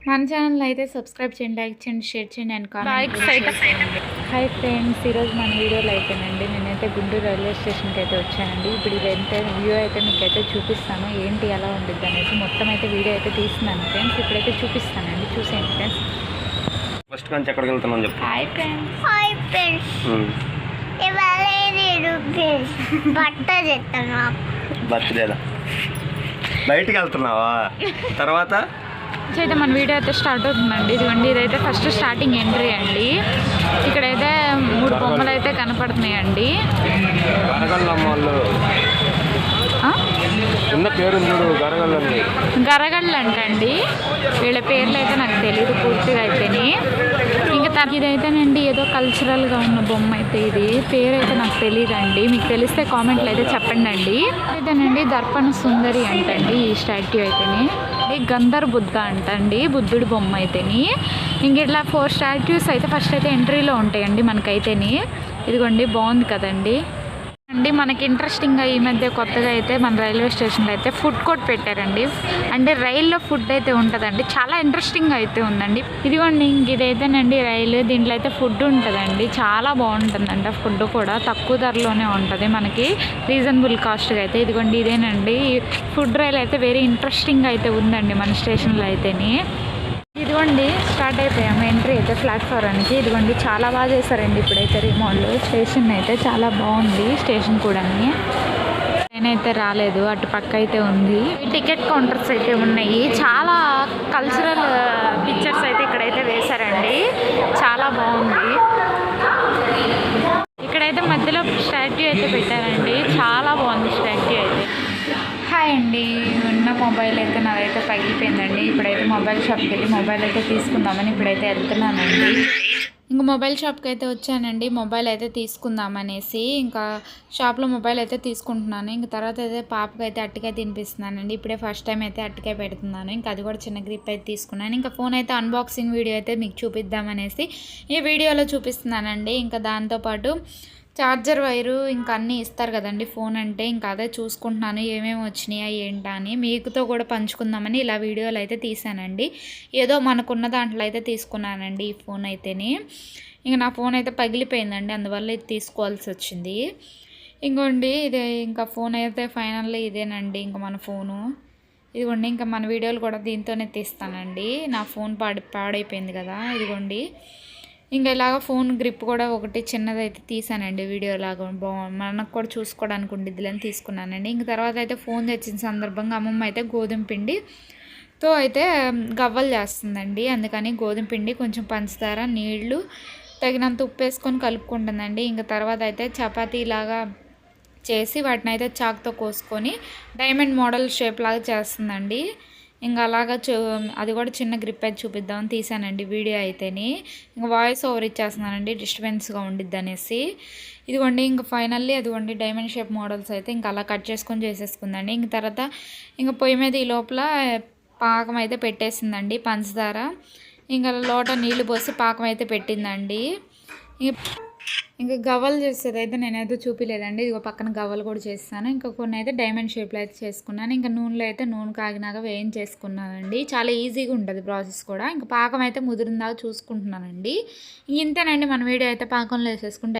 మన ఛానల్ అయితే సబ్స్క్రైబ్ చేయండి లైక్ చేయండి షేర్ చేయండి అండ్ కామెంట్ హాయ్ ఫ్రెండ్స్ ఈరోజు మన వీడియోలో అయితేనండి నేనైతే గుంటూరు రైల్వే స్టేషన్కి అయితే వచ్చానండి. ఇప్పుడు ఇదైతే వ్యూ అయితే మీకు అయితే చూపిస్తాను ఏంటి ఎలా ఉండిద్ది అనేసి మొత్తం అయితే వీడియో అయితే తీస్తున్నాను ఫ్రెండ్స్ ఇప్పుడైతే చూపిస్తానండి చూసేయండి ఫ్రెండ్స్ ఫస్ట్ నుంచి ఎక్కడికి వెళ్తున్నాం చెప్పు. హాయ్ ఫ్రెండ్స్ హాయ్ ఫ్రెండ్స్ ఇవాళ నేను ఫ్రెండ్స్ బట్ట చెప్తాను బర్త్డేలా బయటికి వెళ్తున్నావా? తర్వాత? అయితే మన వీడియో అయితే స్టార్ట్ అవుతుందండి. ఇదిగోండి ఇదైతే ఫస్ట్ స్టార్టింగ్ ఎంట్రీ అండి. ఇక్కడైతే మూడు బొమ్మలు అయితే కనపడుతున్నాయండి గరగళ్ళు అంటండి వీళ్ళ పేర్లు అయితే నాకు తెలియదు పూర్తిగా అయితేని. ఇంకా తన ఇదైతేనండి ఏదో కల్చరల్గా ఉన్న బొమ్మ అయితే ఇది. పేరు అయితే నాకు తెలియదండి మీకు తెలిస్తే కామెంట్లు అయితే చెప్పండి అండి అయితేనండి దర్పణ సుందరి అంటండి ఈ స్టాట్యూ అయితేని. ఇది గంధర్ బుద్ధ అంటండి బుద్ధుడి బొమ్మ అయితేని. ఇంక ఇట్లా ఫోర్ స్టాట్యూస్ అయితే ఫస్ట్ అయితే ఎంట్రీలో ఉంటాయండి మనకైతేని. ఇదిగోండి బాగుంది కదండి. అండి మనకి ఇంట్రెస్టింగ్గా ఈ మధ్య కొత్తగా అయితే మన రైల్వే స్టేషన్లో అయితే ఫుడ్ కోర్ట్ పెట్టారండి. అంటే రైల్లో ఫుడ్ అయితే ఉంటుందండి. చాలా ఇంట్రెస్టింగ్ అయితే ఉందండి. ఇదిగోండి ఇంక ఇదైతేనండి రైలు దీంట్లో అయితే ఫుడ్ ఉంటుందండి. చాలా బాగుంటుందంట ఫుడ్ కూడా. తక్కువ ధరలోనే ఉంటుంది మనకి. రీజనబుల్ కాస్ట్గా అయితే. ఇదిగోండి ఇదేనండి. ఫుడ్ రైలు అయితే వెరీ ఇంట్రెస్టింగ్ అయితే ఉందండి మన స్టేషన్లో అయితేని. ఇదిగోండి స్టార్ట్ అయిపోయాము ఎంట్రీ అయితే ప్లాట్ఫారానికి ఇదిగోండి చాలా బాగా చేశారండి ఇప్పుడైతే రిమోట్లు స్టేషన్ అయితే చాలా బాగుంది స్టేషన్ కూడా నేనైతే రాలేదు అటు పక్క అయితే ఉంది. టికెట్ కౌంటర్స్ అయితే ఉన్నాయి. చాలా కల్చరల్ పిక్చర్స్ అయితే ఇక్కడైతే వేశారండి. చాలా బాగుంది. ఇక్కడైతే మధ్యలో స్టాట్యూ అయితే పెట్టారండి. చాలా బాగుంది స్టాట్యూ అయితే. హాయ్ అండి. మొబైల్ అయితే నాదైతే పగిలిపోయిందండి. ఇప్పుడైతే మొబైల్ షాప్కి వెళ్ళి మొబైల్ అయితే తీసుకుందామని ఇప్పుడైతే వెళ్తున్నానండి. ఇంక మొబైల్ షాప్కి అయితే వచ్చానండి. మొబైల్ అయితే తీసుకుందామనేసి ఇంకా షాప్లో మొబైల్ అయితే తీసుకుంటున్నాను. ఇంక తర్వాత అయితే పాపకి అయితే అట్టుకాయ తినిపిస్తున్నానండి. ఇప్పుడే ఫస్ట్ టైం అయితే అట్టుకాయ పెడుతున్నాను. ఇంకా అది కూడా చిన్న గ్రిప్ అయితే తీసుకున్నాను. ఇంకా ఫోన్ అయితే అన్బాక్సింగ్ వీడియో అయితే మీకు చూపిద్దామనేసి ఈ వీడియోలో చూపిస్తున్నానండి. ఇంకా దాంతోపాటు ఛార్జర్ వైరు ఇంకా అన్నీ ఇస్తారు కదండి ఫోన్ అంటే. ఇంకా అదే చూసుకుంటున్నాను ఏమేమి వచ్చినాయా ఏంటా అని. మీకుతో కూడా పంచుకుందామని ఇలా వీడియోలు అయితే తీసానండి ఏదో మనకున్న దాంట్లో అయితే తీసుకున్నానండి ఈ ఫోన్ అయితేనే. ఇంక నా ఫోన్ అయితే పగిలిపోయిందండి. అందువల్ల ఇది తీసుకోవాల్సి వచ్చింది. ఇంకోండి ఇదే ఇంకా ఫోన్ అయితే ఫైనల్లీ ఇదేనండి ఇంకా మన ఫోను. ఇదిగోండి ఇంకా మన వీడియోలు కూడా దీంతోనే తీస్తానండి. నా ఫోన్ పాడి పాడైపోయింది కదా. ఇదిగోండి. ఇంకా ఇలాగ ఫోన్ గ్రిప్ కూడా ఒకటి చిన్నదైతే తీసానండి వీడియో లాగా. మనకు కూడా చూసుకోవడానికి ఉండిద్దిలని తీసుకున్నానండి. ఇంక తర్వాత అయితే ఫోన్ తెచ్చిన సందర్భంగా అమ్మమ్మ అయితే గోధుమ పిండి తో అయితే గవ్వలు చేస్తుందండి. అందుకని గోధుమ పిండి కొంచెం పంచదార నీళ్ళు తగినంత ఉప్పు వేసుకొని కలుపుకుంటుందండి. ఇంకా తర్వాత అయితే చపాతీ లాగా చేసి వాటిని అయితే చాక్తో కోసుకొని డైమండ్ మోడల్ షేప్ లాగా చేస్తుందండి. ఇంకా అలాగా చూ అది కూడా చిన్న గ్రిప్ అయితే చూపిద్దామని తీసానండి వీడియో అయితేని. ఇంకా వాయిస్ ఓవర్ ఇచ్చేస్తున్నానండి డిస్టర్బెన్స్గా ఉండిద్ది అనేసి. ఇదిగోండి ఇంకా ఫైనల్లీ అదిగోండి డైమండ్ షేప్ మోడల్స్ అయితే ఇంకా అలా కట్ చేసుకొని చేసేసుకుందండి. ఇంక తర్వాత ఇంకా పొయ్యి మీద ఈ లోపల పాకం అయితే పెట్టేసిందండి పంచదార. ఇంకా లోట నీళ్ళు పోసి పాకం అయితే పెట్టిందండి. ఇంకా గవ్వలు చేసేది అయితే నేనైతే చూపిలేదండి. ఇదిగో పక్కన గవ్వలు కూడా చేస్తాను. ఇంకా కొన్ని అయితే డైమండ్ షేప్లో అయితే చేసుకున్నాను. ఇంకా నూనెలో అయితే నూనె కాగినాక వేయించేసుకున్నానండి చాలా ఈజీగా ఉంటుంది ప్రాసెస్ కూడా. ఇంకా పాకం అయితే ముదిరిందాక చూసుకుంటున్నానండి. ఇంతేనండి మన వీడియో అయితే పాకంలో వేసేసుకుంటే